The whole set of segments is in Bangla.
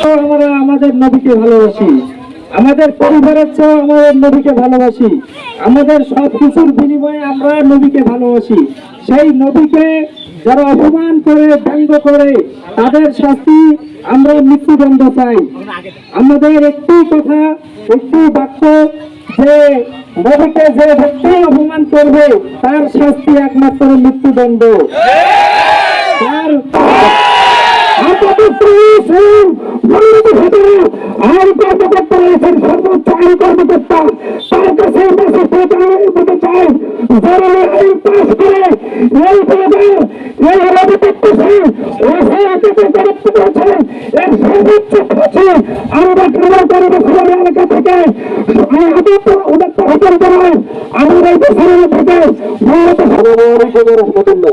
আমরা আমাদের নবীকে ভালোবাসি। আমাদের পরিবারের চেয়ে আমাদের নবীকে ভালোবাসি। আমাদের সব কিছুর বিনিময়ে আমরা নবীকে ভালোবাসি। সেই নবীকে যারা অপমান করে, ব্যঙ্গ করে, তাদের শাস্তি আমরা মৃত্যুদণ্ড চাই। আমাদের একটি কথা, একটি বাক্য, যে নবীকে যে ব্যক্তি অপমান করবে, তার শাস্তি একমাত্র মৃত্যুদণ্ড। আর কর্মকর্তা রয়েছেন সর্বোচ্চ আইন কর্মকর্তা তার কাছে বলতে চাই যারা আইন পাশ করে এই পদে এই এর সর্বোচ্চ আমরা কামনা করি বছরের এলাকা থেকে ওদের তো হতন করায় আমরা এই বছরের থেকে ভারত সর্বোচ্চ রহমতুল্লাহ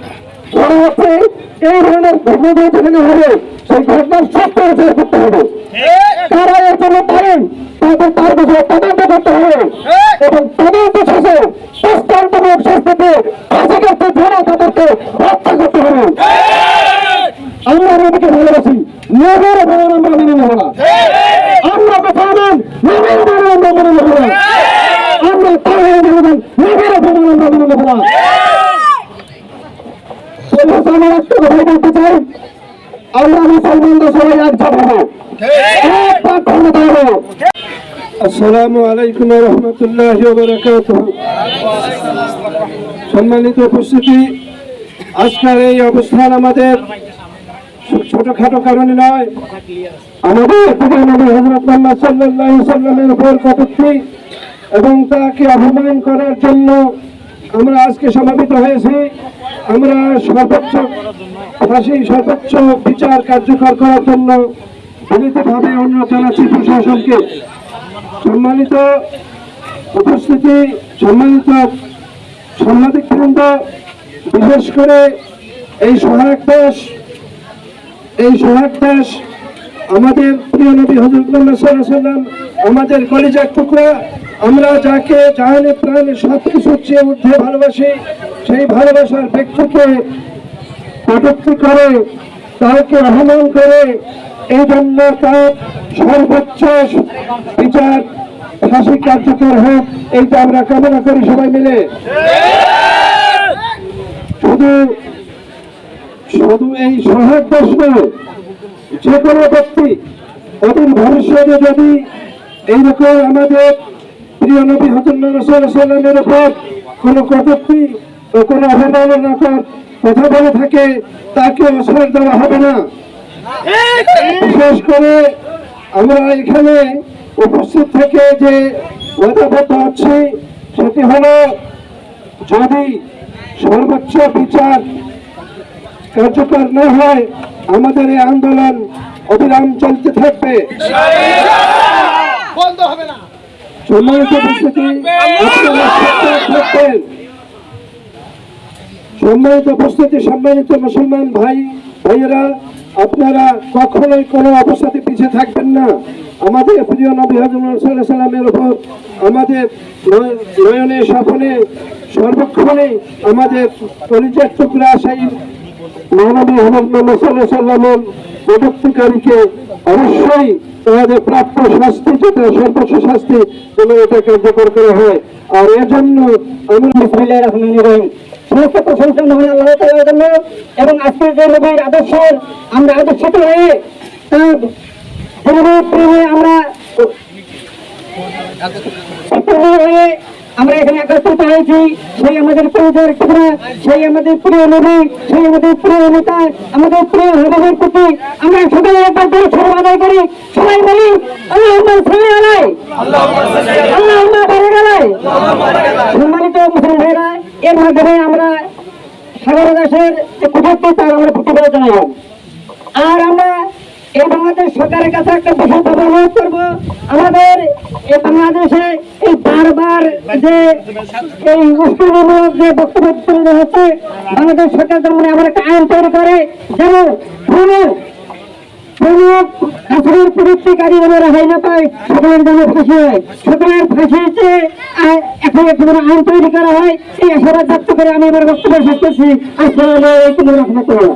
হচ্ছে এই ধরনের ঘটনা যেখানে হবে, সেই ঘটনার সত্য বিচার করতে হবে। কারা এর জন্য পারেন, তাদের তার বিষয়ে তদন্ত করতে হবে। এবং তদন্ত শেষে দৃষ্টান্তমূলক শাস্তিতে ফাঁসি করতে ধরে তাদেরকে হত্যা করতে হবে। আমরা নদীকে ভালোবাসি। নবীর ভবন আমরা মেনে নেব না। আমরা মুসলমান, নবীর ভবন আমরা মেনে নেব না। আমরা তাহলে ভবন নবীর ভবন আমরা মেনে নেব না সর্বশেষ আমার একটা কথা বলতে চাই আমরা মুসলমানরা সবাই একজোট হব এক ক্ষমতা হব আসসালামু আলাইকুম রহমতুল্লাহ বরকাত সম্মানিত উপস্থিতি আজকের এই অবস্থান আমাদের ছোটখাটো কারণে নয়। আমাদের আলাইহি সাল্লামের উপর কটূক্তি এবং তাকে অপমান করার জন্য আমরা আজকে সমাবেত হয়েছি। আমরা সর্বোচ্চ ফাঁসি সর্বোচ্চ বিচার কার্যকর করার জন্য মিলিতভাবে অনুরোধ জানাচ্ছি প্রশাসনকে। সম্মানিত উপস্থিতি, সম্মানিত সাংবাদিক বৃন্দ, বিশেষ করে এই সহায়ক দেশ এই সহায়ক দেশ আমাদের প্রিয় নবী হজরত সাল্লাম আমাদের কলিজার টুকরা। আমরা যাকে জাহানে প্রাণে সব কিছুর চেয়ে ঊর্ধ্বে ভালোবাসি, সেই ভালোবাসার ব্যক্তিকে কটূক্তি করে, তাকে অপমান করে এই জন্য তার সর্বোচ্চ বিচার ফাঁসি কার্যকর হোক, এইটা আমরা কামনা করি সবাই মিলে। শুধু শুধু এই সহায়ক দেশ যে কোনো ব্যক্তি অদূর ভবিষ্যতে যদি এইরকম আমাদের প্রিয় নবী হজরমের উপর কোনো কটূক্তি ও কোনো অবমাননাকর কথা বলে থাকে, তাকে অসর দেওয়া হবে না। বিশেষ করে আমরা এখানে উপস্থিত থেকে যে ওয়াদাবদ্ধ হচ্ছি সেটি হলো যদি সর্বোচ্চ বিচার কার্যকর না হয়, আমাদের এই আন্দোলন অবিরাম চলতে থাকবে। সম্মানিত উপস্থিতি আপনারা সচেতন থাকবেন সম্মানিত উপস্থিতি, সম্মানিত মুসলমান ভাই, ভাইয়েরা, আপনারা কখনোই কোনো অবস্থাতে পিছিয়ে থাকবেন না। আমাদের প্রিয় নবী সাল্লামের উপর আমাদের নয়নে স্বপনে সর্বক্ষণে আমাদের পরিচয় টুকরা সেই হজরত মোহাম্মদ সাল্লামের প্রযুক্তিকারীকে অবশ্যই তাদের প্রাপ্য শাস্তি, যেটা সর্বোচ্চ শাস্তি, যেন এটা কার্যকর করা হয়। আর বিসমিল্লাহির রহমানির রহিম। সমস্ত প্রশংসা মহান আল্লাহ তাআলার জন্য এবং আজকের যে নবীর আদর্শের আমরা আদর্শিত হয়ে, তার আমরা হয়ে আমরা এখানে একত্রিত হয়েছি। সেই আমাদের পরিচয়ের টুকরা সেই আমাদের প্রিয় নবী সেই আমাদের প্রিয় নেতা, আমাদের প্রিয় হৃদয়ের প্রতি আমরা সবাই একবার করে সর্ব আদায় করি। সবাই বলি আল্লাহ সম্মানিত এর মাধ্যমে আমরা সাগর দাসের যে তার আমরা প্রতিবাদ জানালাম আর আমরা এই বাংলাদেশ সরকারের কাছে একটা বিশেষভাবে অনুরোধ করব। আমাদের এই বাংলাদেশে এই বারবার যে এই উস্কানিমূলক যে বক্তব্য তুলে হচ্ছে, বাংলাদেশ সরকার যেমন আমার একটা আইন তৈরি করে যেন না পায়, সকলের ফাঁসি হয়। সকলের ফাঁসির চেয়ে এখন একটি তৈরি করা হয়, এই ব্যক্ত করে আমি আমার বক্তব্য শেষ করছি। আসসালামু রহমতুল্লাহ।